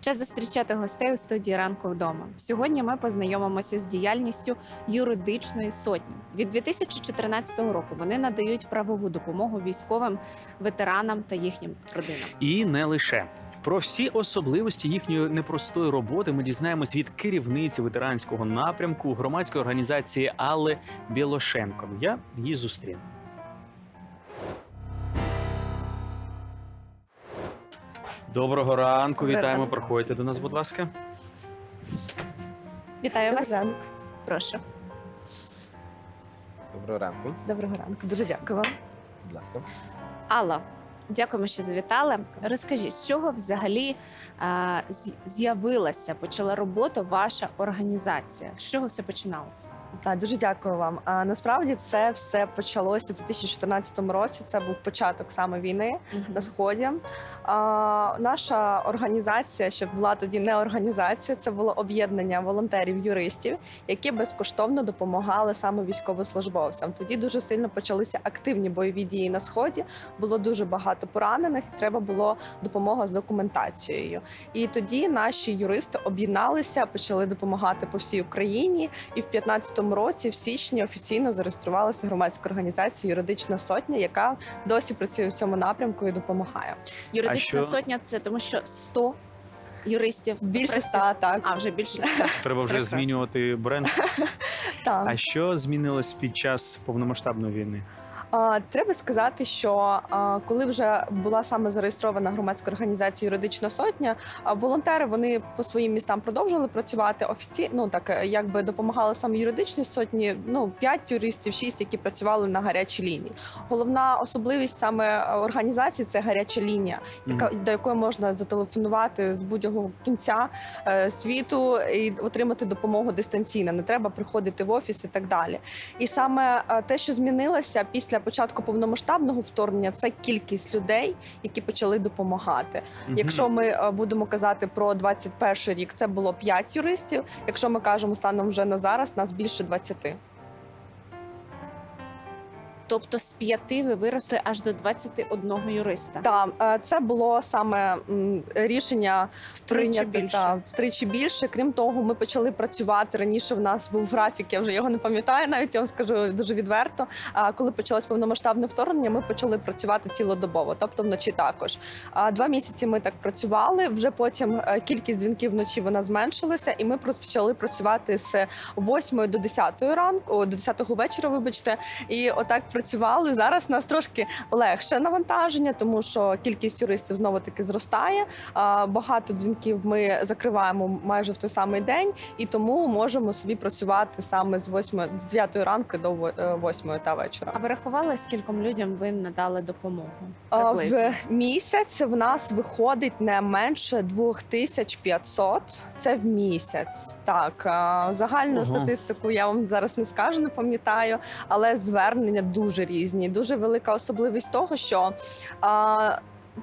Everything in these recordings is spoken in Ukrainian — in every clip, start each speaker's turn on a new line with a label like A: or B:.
A: Час зустрічати гостей у студії ранку вдома. Сьогодні ми познайомимося з діяльністю юридичної сотні. Від 2014 року вони надають правову допомогу військовим ветеранам та їхнім родинам.
B: І не лише. Про всі особливості їхньої непростої роботи ми дізнаємось від керівниці ветеранського напрямку громадської організації Алли Білошенко. Я її зустріну. Доброго ранку, вітаємо. Проходьте до нас, будь ласка.
A: Вітаю вас.
C: ранку.
A: Прошу.
D: Доброго ранку,
C: Доброго ранку. Дуже дякую вам.
D: будь ласка.
A: Алла, дякуємо, що завітали. Розкажіть, з чого взагалі а, з'явилася, почала роботу ваша організація? З чого все починалося?
C: Так, дуже дякую вам. А, насправді це все почалося у 2014 році. Це був початок саме війни на сході. А, наша організація, щоб була тоді не організація, це було об'єднання волонтерів-юристів, які безкоштовно допомагали саме військовослужбовцям. Тоді дуже сильно почалися активні бойові дії на сході. Було дуже багато поранених. і Треба було допомога з документацією. І тоді наші юристи об'єдналися, почали допомагати по всій Україні. І в 2015 році, в січні, офіційно зареєструвалася громадська організація Юридична сотня, яка досі працює в цьому напрямку і допомагає.
A: Юридична
B: що-
A: сотня це тому, що 100 юристів
C: Більше ста, так.
A: А вже більше 100.
B: Треба вже
A: Прекрасно.
B: змінювати бренд.
C: так.
B: А що змінилось під час повномасштабної війни?
C: Треба сказати, що коли вже була саме зареєстрована громадська організація Юридична сотня, волонтери вони по своїм містам продовжували працювати офіційно. Ну так е, якби допомагали саме юридичній сотні. Ну п'ять юристів, шість, які працювали на гарячій лінії. Головна особливість саме е, організації це гаряча лінія, яка до якої можна зателефонувати з будь-якого кінця е, світу і отримати допомогу дистанційно. Не треба приходити в офіс і так далі. І саме те, що змінилося після початку повномасштабного вторгнення, це кількість людей, які почали допомагати.
B: Угу.
C: Якщо ми е, будемо казати про 21 рік, це було 5 юристів. Якщо ми кажемо станом вже на зараз, нас більше 20.
A: Тобто з п'яти ви виросли аж до 21 юриста.
C: Так, е, це було саме м, рішення
A: Втричі
C: прийняти,
A: більше.
C: та, втричі більше. Крім того, ми почали працювати раніше. В нас був графік, я вже його не пам'ятаю, навіть я вам скажу дуже відверто. А коли почалось повномасштабне вторгнення, ми почали працювати цілодобово, тобто вночі також. А два місяці ми так працювали. Вже потім е, кількість дзвінків вночі вона зменшилася, і ми почали працювати з 8 до 10 ранку, о, до 10 вечора. Вибачте, і отак працювали. Зараз у нас трошки легше навантаження, тому що кількість юристів знову таки зростає. Багато дзвінків ми закриваємо майже в той самий день, і тому можемо собі працювати саме з 8, з 9 ранку до 8 та вечора.
A: А ви рахували, скільком людям ви надали допомогу? Приблизно.
C: В місяць в нас виходить не менше 2500. Це в місяць. Так загальну
B: Ого.
C: статистику я вам зараз не скажу, не пам'ятаю, але звернення дуже різні. Дуже велика особливість того, що. А,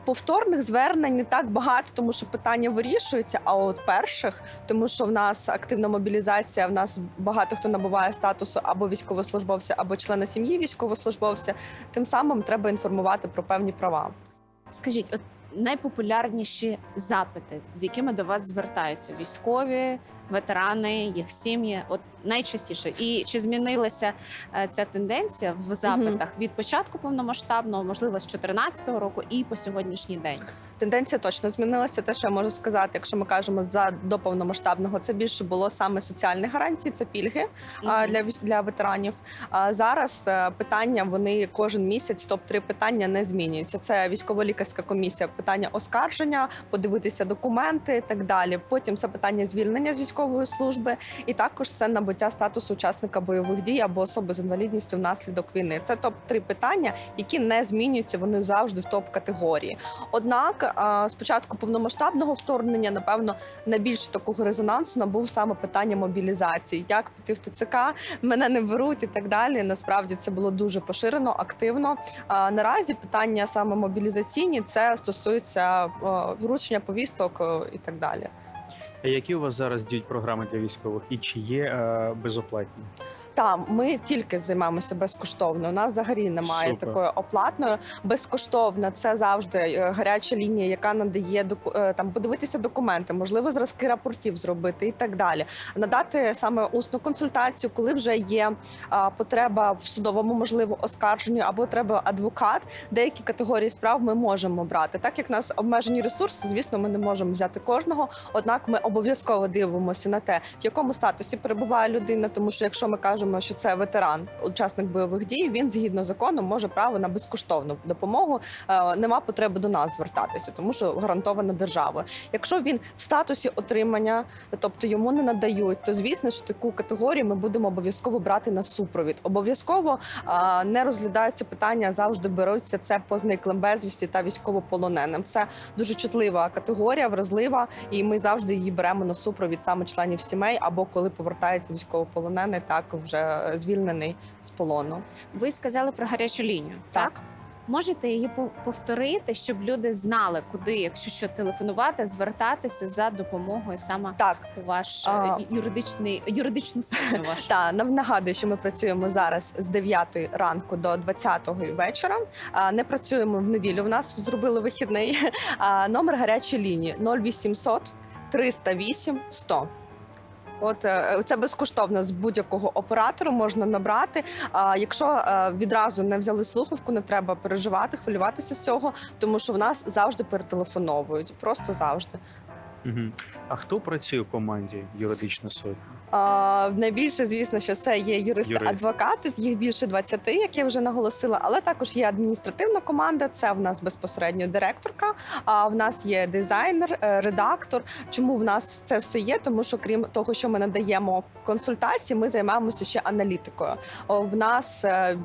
C: Повторних звернень не так багато, тому що питання вирішуються. А от перших, тому що в нас активна мобілізація, в нас багато хто набуває статусу або військовослужбовця, або члена сім'ї військовослужбовця. Тим самим треба інформувати про певні права.
A: Скажіть, от найпопулярніші запити, з якими до вас звертаються військові, ветерани, їх сім'ї, от найчастіше. І чи змінилася е, ця тенденція в запитах від початку повномасштабного, можливо, з 2014 року і по сьогоднішній день?
C: Тенденція точно змінилася. Те, що я можу сказати, якщо ми кажемо за до повномасштабного, це більше було саме соціальні гарантії, це пільги а, для для ветеранів. А зараз е, питання вони кожен місяць, топ 3 питання не змінюються. Це військово-лікарська комісія, питання оскарження, подивитися документи і так далі. Потім це питання звільнення з військової служби, і також це набуття статусу учасника бойових дій або особи з інвалідністю внаслідок війни. Це топ 3 питання, які не змінюються. Вони завжди в топ категорії. Однак, а, з початку повномасштабного вторгнення, напевно, найбільше такого резонансу набув саме питання мобілізації. Як піти в ТЦК, мене не беруть і так далі. Насправді це було дуже поширено, активно. Наразі питання саме мобілізаційні це стосується вручення повісток і так далі.
B: Які у вас зараз діють програми для військових і чи є е, безоплатні?
C: Там ми тільки займаємося безкоштовно. У нас взагалі немає
B: Супер.
C: такої оплатної. Безкоштовна це завжди е, гаряча лінія, яка надає е, там подивитися документи, можливо, зразки рапортів зробити і так далі. Надати саме усну консультацію, коли вже є а, потреба в судовому, можливо, оскарженню або треба адвокат. Деякі категорії справ ми можемо брати. Так як в нас обмежені ресурси, звісно, ми не можемо взяти кожного. Однак ми обов'язково дивимося на те, в якому статусі перебуває людина. Тому що якщо ми кажемо, що це ветеран, учасник бойових дій, він згідно закону може право на безкоштовну допомогу. Е, Нема потреби до нас звертатися, тому що гарантована державою. Якщо він в статусі отримання, тобто йому не надають, то звісно що таку категорію ми будемо обов'язково брати на супровід. Обов'язково не розглядаються питання, завжди беруться це по зниклим безвісті та військовополоненим. Це дуже чутлива категорія, вразлива, і ми завжди її беремо на супровід саме членів сімей або коли повертається військовополонений, так вже звільнений з полону.
A: Ви сказали про гарячу лінію. Так, можете її по- повторити, щоб люди знали, куди, якщо що телефонувати, звертатися за допомогою саме
C: Так.
A: ваш
C: А.
A: е, юридичний юридичну силу вашу.
C: Та нам нагадую, що ми працюємо зараз з 9 ранку до 20 вечора. Не працюємо в неділю. В нас зробили вихідний. А, Номер гарячої лінії 0800 308 100. От е, це безкоштовно з будь-якого оператора можна набрати. А якщо е, відразу не взяли слухавку, не треба переживати, хвилюватися з цього, тому що в нас завжди перетелефоновують. Просто завжди.
B: Мгм. А хто працює в команді юридично сотні?
C: А, найбільше, звісно, що це є юристи-адвокати. Їх більше 20, як я вже наголосила. Але також є адміністративна команда. Це в нас безпосередньо директорка. А в нас є дизайнер, е, редактор. Чому в нас це все є? Тому що крім того, що ми надаємо консультації, ми займаємося ще аналітикою. В нас е,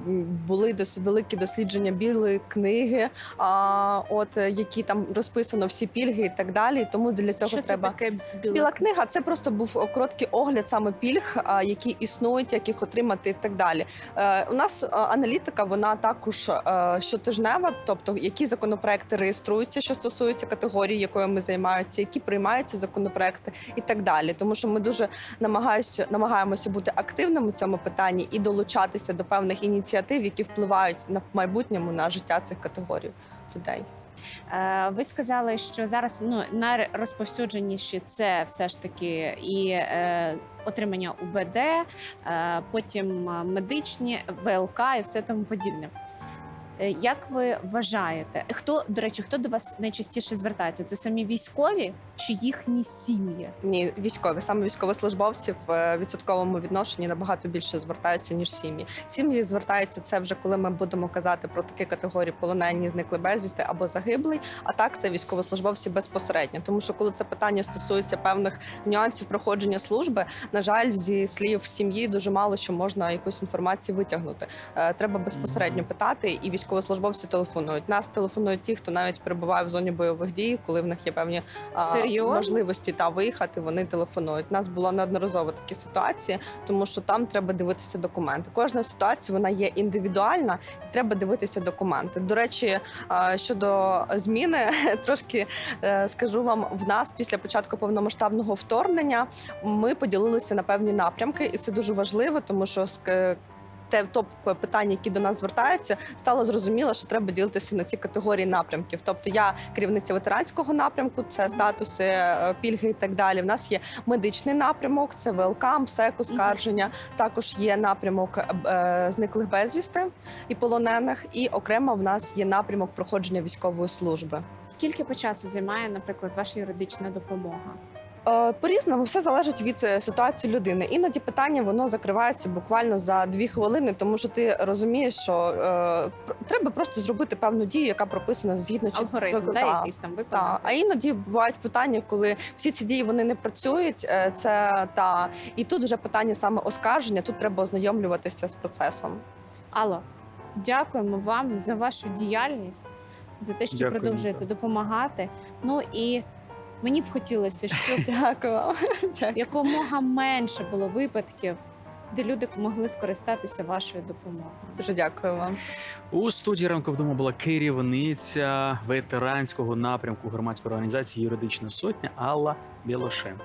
C: були досить великі дослідження білої книги, а, от е, які там розписано всі пільги і так далі. Тому для цього
A: Що це таке біла,
C: Біла книга це просто був короткий огляд саме пільг, які існують, як їх отримати, і так далі. Е, у нас аналітика, вона також е, щотижнева, тобто які законопроекти реєструються, що стосуються категорії, якою ми займаємося, які приймаються законопроекти, і так далі. Тому що ми дуже намагаємося, намагаємося бути активними у цьому питанні і долучатися до певних ініціатив, які впливають на майбутньому на життя цих категорій людей.
A: Е, Ви сказали, що зараз ну найрозповсюдженіші це все ж таки і е, отримання УБД, е, потім медичні ВЛК і все тому подібне. Е, Як ви вважаєте, хто до речі, хто до вас найчастіше звертається? Це самі військові чи їхні сім'ї?
C: Ні, військові, саме військовослужбовців в відсотковому відношенні набагато більше звертаються ніж сім'ї. Сім'ї звертаються це вже коли ми будемо казати про такі категорії полонені, зникли безвісти або загиблий. А так це військовослужбовці безпосередньо. Тому що коли це питання стосується певних нюансів проходження служби, на жаль, зі слів сім'ї дуже мало що можна якусь інформацію витягнути. Е, Треба безпосередньо питати, і військовослужбовці телефонують. Нас телефонують ті, хто навіть перебуває в зоні бойових дій, коли в них є певні а, можливості та виїхати, вони телефонують. У нас було неодноразово такі ситуації, тому що там треба дивитися документи. Кожна ситуація вона є індивідуальна, і треба дивитися документи. До речі, а, щодо зміни, трошки е, скажу вам, в нас після початку повномасштабного вторгнення ми поділилися на певні напрямки, і це дуже важливо, тому що те топ питання, які до нас звертаються, стало зрозуміло, що треба ділитися на ці категорії напрямків. Тобто я керівниця ветеранського напрямку, це статуси, е, пільги і так далі. В нас є медичний напрямок, це ВЛК, МСЕК, оскарження. Також є напрямок е, зниклих безвісти і полонених. І окремо в нас є напрямок проходження військової служби.
A: Скільки по часу займає, наприклад, ваша юридична допомога?
C: Е, По-різному все залежить від е, ситуації людини. Іноді питання воно закривається буквально за дві хвилини, тому що ти розумієш, що е, треба просто зробити певну дію, яка прописана згідно чи-
A: Алгоритм, да,
C: та,
A: якийсь там
C: та.
A: виконати?
C: А іноді бувають питання, коли всі ці дії вони не працюють. е, Це та і тут вже питання саме оскарження. Тут треба ознайомлюватися з процесом.
A: Алло, дякуємо вам за вашу діяльність, за те, що
B: Дякую,
A: продовжуєте допомагати. Ну і мені б хотілося, щоб
C: Дякую вам.
A: Якомога менше було випадків, де люди могли скористатися вашою допомогою.
C: Дуже дякую вам.
B: У студії ранку вдома була керівниця ветеранського напрямку громадської організації Юридична сотня Алла Білошем.